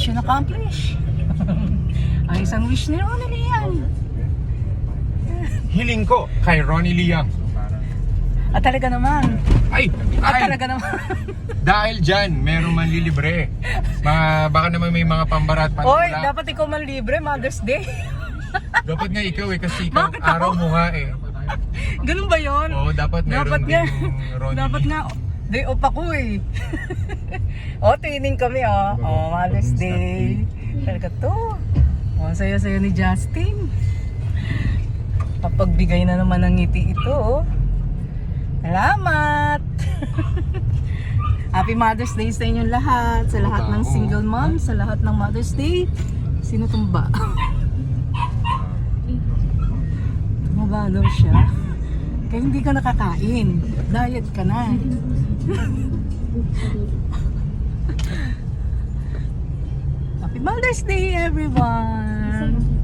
mission accomplished. Ang isang wish ni Ronnie Liang. Hiling ko kay Ronnie Liang. At talaga naman. Ay! At talaga naman. Dahil dyan, merong manlilibre. Ma, baka naman may mga pambarat pa. Oy, dapat ikaw man libre, Mother's Day. dapat nga ikaw eh, kasi ikaw Bakit ako? araw mo nga eh. Ganun ba yon? Oo, dapat meron dapat nga, Ronnie dapat nga day off ako eh. o, training kami oh. Oh, Mother's Day. Talaga to. Oh, saya-saya ni Justin. Papagbigay na naman ng ngiti ito oh. Salamat! Happy Mother's Day sa inyong lahat, sa lahat ng single mom, sa lahat ng Mother's Day. Sino tumba? Tumaba daw siya. Hindi ka nakakain. Diet ka na. Happy Mother's Day everyone!